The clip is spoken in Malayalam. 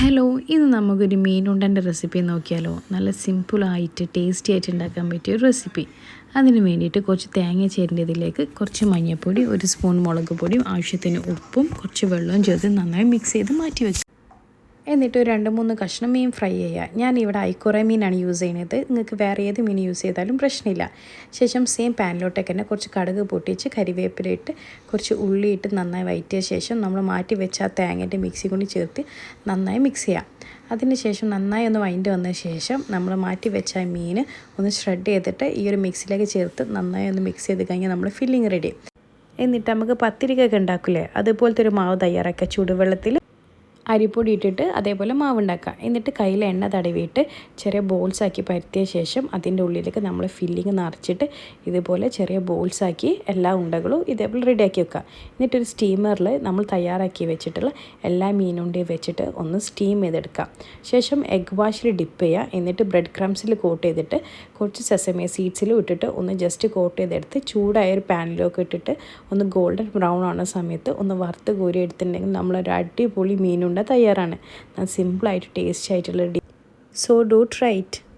ഹലോ ഇന്ന് നമുക്കൊരു മീൻ മീനുണ്ടന്റെ റെസിപ്പി നോക്കിയാലോ? നല്ല സിമ്പിളായിട്ട് ടേസ്റ്റി ആയിട്ട് ഉണ്ടാക്കാൻ പറ്റിയ ഒരു റെസിപ്പി അതിന് വേണ്ടിയിട്ട് കുറച്ച് തേങ്ങ ചേരേണ്ടതിലേക്ക് കുറച്ച് മഞ്ഞൾപ്പൊടി ഒരു സ്പൂൺ മുളക് പൊടിയും ആവശ്യത്തിന് ഉപ്പും കുറച്ച് വെള്ളവും ചേർത്ത് നന്നായി മിക്സ് ചെയ്ത് മാറ്റി വെക്കുക എന്നിട്ട് രണ്ട് മൂന്ന് കഷ്ണം മീൻ ഫ്രൈ ചെയ്യുക. ഞാൻ ഇവിടെ ഐക്കുറ മീനാണ് യൂസ് ചെയ്യുന്നത്. നിങ്ങൾക്ക് വേറെ ഏത് മീൻ യൂസ് ചെയ്താലും പ്രശ്നമില്ല. ശേഷം സെയിം പാനിലോട്ടേക്ക് തന്നെ കുറച്ച് കടുക് പൊട്ടിച്ച് കരിവേപ്പിലിട്ട് കുറച്ച് ഉള്ളിയിട്ട് നന്നായി വയറ്റിയ ശേഷം നമ്മൾ മാറ്റി വെച്ച ആ തേങ്ങന്റെ മിക്സി കൊണ്ട് ചേർത്ത് നന്നായി മിക്സ് ചെയ്യാം. അതിന് ശേഷം നന്നായി ഒന്ന് വൈൻഡ് വന്ന ശേഷം നമ്മൾ മാറ്റി വെച്ച മീൻ ഒന്ന് ഷ്രെഡ് ചെയ്തിട്ട് ഈ ഒരു മിക്സിയിലേക്ക് ചേർത്ത് നന്നായി ഒന്ന് മിക്സ് ചെയ്ത് കഴിഞ്ഞാൽ നമ്മൾ ഫില്ലിങ് റെഡി എന്നിട്ട് നമുക്ക് പത്തിരിക്കൊക്കെ ഉണ്ടാക്കില്ലേ അതുപോലത്തെ ഒരു മാവ് തയ്യാറാക്കുക ചൂടുവെള്ളത്തിൽ അരിപ്പൊടി ഇട്ടിട്ട് അതേപോലെ മാവ് ഉണ്ടാക്കുക എന്നിട്ട് കയ്യിൽ എണ്ണ തടവിയിട്ട് ചെറിയ ബോൾസ് ആക്കി പരത്തിയ ശേഷം അതിന്റെ ഉള്ളിലേക്ക് നമ്മൾ ഫില്ലിങ് നിറച്ചിട്ട് ഇതുപോലെ ചെറിയ ബോൾസ് ആക്കി എല്ലാ ഉണ്ടകളും ഇതേപോലെ റെഡിയാക്കി വെക്കുക. എന്നിട്ടൊരു സ്റ്റീമറിൽ നമ്മൾ തയ്യാറാക്കി വെച്ചിട്ടുള്ള എല്ലാ മീനുണ്ടയും വെച്ചിട്ട് ഒന്ന് സ്റ്റീം ചെയ്തെടുക്കുക. ശേഷം എഗ് വാഷിൽ ഡിപ്പ് ചെയ്യുക. എന്നിട്ട് ബ്രെഡ് ക്രംസിൽ കോട്ട് ചെയ്തിട്ട് കുറച്ച് സെസമേ സീഡ്സിലും ഇട്ടിട്ട് ഒന്ന് ജസ്റ്റ് കോട്ട് ചെയ്തെടുത്ത് ചൂടായ ഒരു പാനിലൊക്കെ ഇട്ടിട്ട് ഒന്ന് ഗോൾഡൻ ബ്രൗൺ ആവുന്ന സമയത്ത് ഒന്ന് വറുത്ത് കോരി എടുത്തിട്ടുണ്ടെങ്കിൽ നമ്മളൊരു അടിപൊളി മീനുണ്ട തയ്യാറാണ്. സിമ്പിളായിട്ട് ടേസ്റ്റ് ആയിട്ടുള്ള ഡി സോ ഡു ട്രൈ ഇറ്റ്